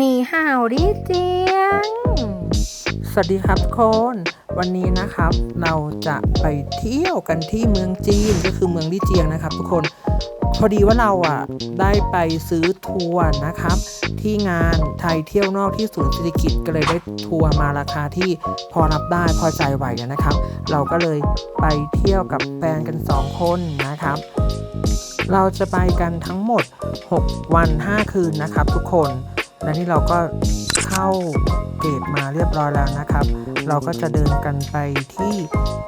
หนีห่าวดิเจียง สวัสดีครับทุกคน วันนี้นะครับ เราจะไปเที่ยวกันที่เมืองจีนก็คือเมืองลี่เจียงนะครับ ทุกคนพอดีว่าเราอะได้ไปซื้อทัวร์นะครับ ที่งานไทยเที่ยวนอกที่ศูนย์เศรษฐกิจก็เลยได้ทัวร์มาราคาที่พอรับได้พอใจไหวนะครับ เราก็เลยไปเที่ยวกับแฟนกัน 2 คนนะครับ เราจะไปกันทั้งหมด 6 วัน 5 คืนนะครับทุกคน และที่เราก็เข้าเกตมาเรียบร้อยแล้วนะครับ เราก็จะเดินกันไปที่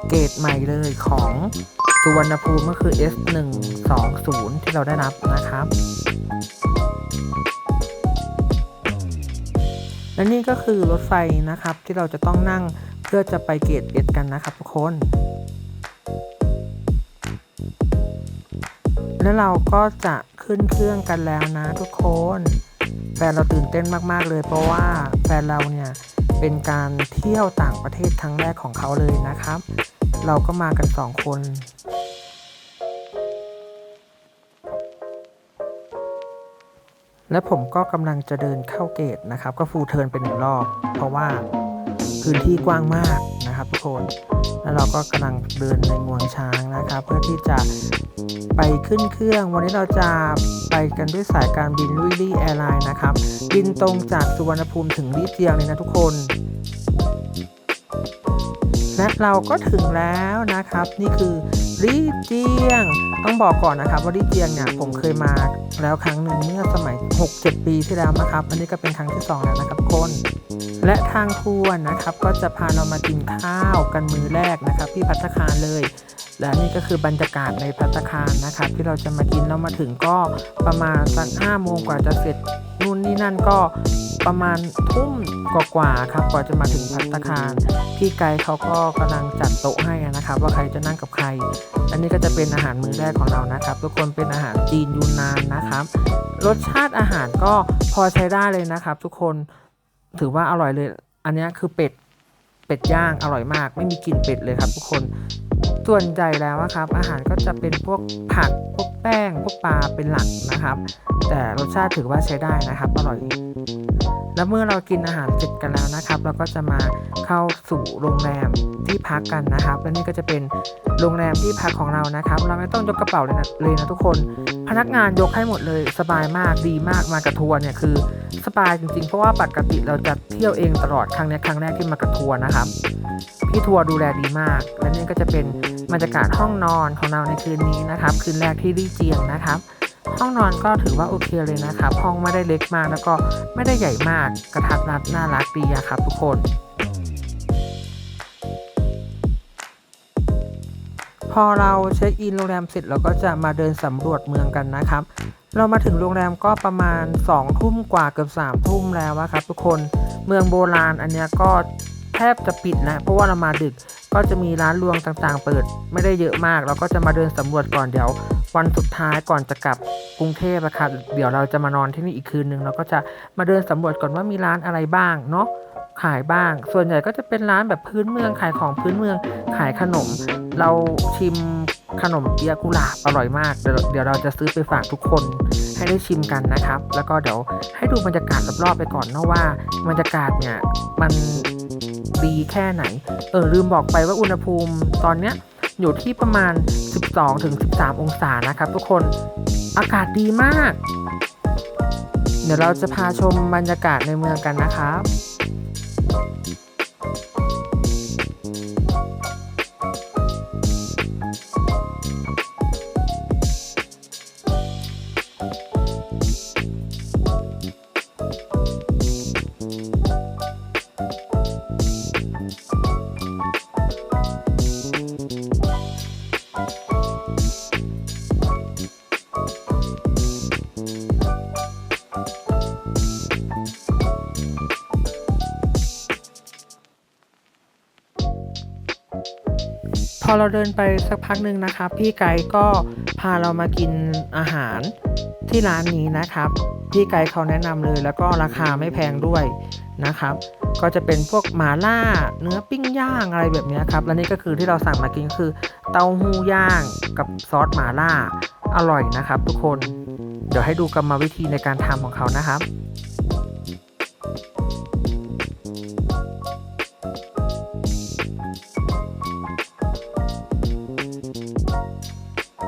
เกตใหม่เลยของสุวรรณภูมิก็คือ S120 ที่เราได้รับนะครับ และนี่ก็คือรถไฟนะครับที่เราจะต้องนั่งเพื่อจะไปเกตเอกันนะครับทุกคน แล้วเราก็จะขึ้นเครื่องกันแล้วนะทุกคน แฟนเราตื่นเต้นมาก ๆ เลย เพราะว่าแฟนเราเนี่ยเป็นการเที่ยวต่างประเทศครั้งแรกของเขาเลยนะครับ เราก็มากันสองคนและผมก็กำลังจะเดินเข้าเกตนะครับ ก็ฟูเทิร์นเป็นหนึ่งรอบ เพราะว่าพื้นที่กว้างมาก ทุกคน แล้วเราก็กำลังเดินในงวงช้างนะครับเพื่อที่จะไปขึ้นเครื่อง วันนี้เราจะไปกันด้วยสายการบินลุยลี่แอร์ไลน์นะครับ บินตรงจากสุวรรณภูมิถึงลี่เจียงเลยนะทุกคน และเราก็ถึงแล้วนะครับ นี่คือลี่เจียง ต้องบอกก่อนนะครับว่าลี่เจียงเนี่ยผมเคยมาแล้วครั้งหนึ่งเมื่อสมัย 6-7 ปีที่แล้วนะครับ อันนี้ก็เป็นครั้งที่ 2 แล้วนะครับคนและทางทัวร์นะครับก็จะพาเรามากินข้าวกันมื้อแรกนะครับ ที่พัตคารเลย และนี่ก็คือบรรยากาศในพัตคารนะครับ ที่เราจะมากินเรามาถึงก็ประมาณสักห้าโมงกว่าจะเสร็จนู่นนี่นั่นก็ ประมาณทุ่มกว่าๆครับกว่าจะมาถึงพัตตาคารพี่ไกด์เขาก็กำลังจัดโต๊ะให้นะครับ ว่าใครจะนั่งกับใคร อันนี้ก็จะเป็นอาหารมื้อแรกของเรานะครับ ทุกคนเป็นอาหารจีนยูนนานนะครับ รสชาติอาหารก็พอใช้ได้เลยนะครับ ทุกคนถือว่าอร่อยเลย อันนี้คือเป็ดเป็ดย่างอร่อยมาก ไม่มีกลิ่นเป็ดเลยครับ ทุกคนส่วนใหญ่แล้วครับ อาหารก็จะเป็นพวกผักพวกแป้งพวกปลาเป็นหลักนะครับ แต่รสชาติถือว่าใช้ได้นะครับอร่อย แล้วเมื่อเรากินอาหารเสร็จกันแล้วนะครับ เราก็จะมาเข้าสู่โรงแรมที่พักกันนะครับ และนี่ก็จะเป็นโรงแรมที่พักของเรานะครับ เราไม่ต้องยกกระเป๋าเลยนะเลยนะทุกคน พนักงานยกให้หมดเลยสบายมากดีมากมากับทัวร์เนี่ยคือสบายจริงๆ เพราะว่าปกติเราจะเที่ยวเองตลอดครั้งนี้ครั้งแรกที่มากับทัวร์นะครับพี่ทัวร์ดูแลดีมาก และนี่ก็จะเป็นบรรยากาศห้องนอนของเราในคืนนี้นะครับ คืนแรกที่ลี่เจียงนะครับ ห้องนอนก็ถือว่าโอเคเลยนะครับห้องไม่ได้เล็กมากแล้วก็ไม่ได้ใหญ่มากกระทัดรัดน่ารักดีอะครับทุกคน พอเราเช็คอินโรงแรมเสร็จเราก็จะมาเดินสำรวจเมืองกันนะครับ เรามาถึงโรงแรมก็ประมาณ2ทุ่มกว่าเกือบ3ทุ่มแล้วครับ ทุกคนเมืองโบราณอันนี้ก็แทบจะปิดแล้วเพราะว่าเรามาดึก ก็จะมีร้านรวงต่างๆ เปิด ไม่ได้เยอะมาก เราก็จะมาเดินสำรวจก่อนเดี๋ยววันสุดท้ายก่อนจะกลับกรุงเทพอะครับเดี๋ยวเราจะมานอนที่นี่อีกคืนนึงเราก็จะมาเดินสำรวจก่อนว่ามีร้านอะไรบ้างเนาะขายบ้าง ส่วนใหญ่ก็จะเป็นร้านแบบพื้นเมืองขายของพื้นเมืองขายขนม เราชิมขนมเปียะกุหลาบอร่อยมากเดี๋ยวเดี๋ยวเราจะซื้อไปฝากทุกคนให้ได้ชิมกันนะครับ แล้วก็เดี๋ยวให้ดูบรรยากาศรอบๆไปก่อนเนาะว่าบรรยากาศเนี่ยมัน ดีแค่ไหน เออลืมบอกไปว่าอุณหภูมิตอนเนี้ยอยู่ที่ประมาณ 12-13ถึง13 องศานะครับทุกคนอากาศดีมาก เดี๋ยวเราจะพาชมบรรยากาศในเมืองกันนะครับ อเราเดินไปสักพักหนึ่งนะครับ พี่ไกด์ก็พาเรามากินอาหารที่ร้านนี้นะครับ พี่ไกด์เขาแนะนำเลย แล้วก็ราคาไม่แพงด้วยนะครับ ก็จะเป็นพวกหมาล่าเนื้อปิ้งย่างอะไรแบบนี้ครับ และนี่ก็คือที่เราสั่งมากินคือ เต้าหู้ย่างกับซอสหมาล่าอร่อยนะครับ ทุกคน เดี๋ยวให้ดูกรรมวิธีในการทำของเขานะครับ แ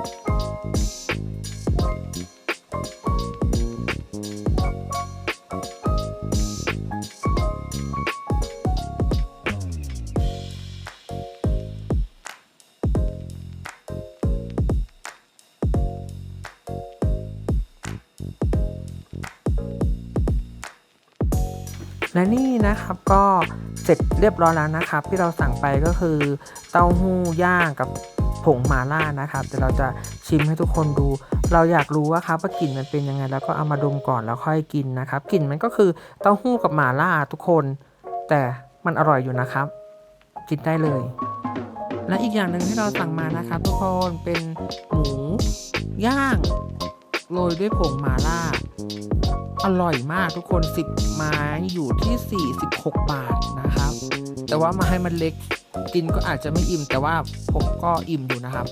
ละนี่นะครับก็เสร็จเรียบร้อยแล้วนะครับ ที่เราสั่งไปก็คือเต้าหู้ย่างกับ ผงมาล่านะครับเดี๋ยวเราจะชิมให้ทุกคนดู เราอยากรู้ว่าครับว่ากลิ่นมันเป็นยังไง แล้วก็เอามาดมก่อนแล้วค่อยกินนะครับกลิ่นมันก็คือเต้าหู้กับมาล่าทุกคน แต่มันอร่อยอยู่นะครับ กินได้เลย และอีกอย่างหนึ่งที่เราสั่งมานะครับทุกคนเป็นหมูย่างโรยด้วยผงมาล่า อร่อยมากทุกคน 10 ไม้อยู่ที่ 46 บาทนะครับ แต่ว่ามาให้มันเล็ก กินก็อาจจะไม่อิ่มแต่ว่าผมก็อิ่มอยู่นะครับ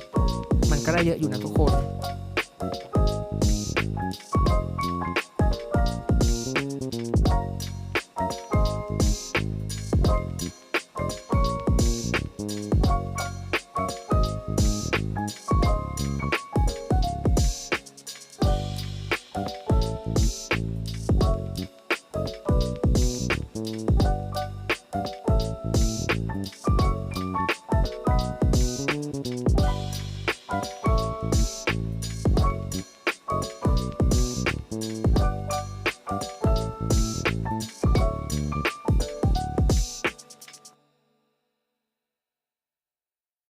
มันก็ได้เยอะอยู่นะทุกคน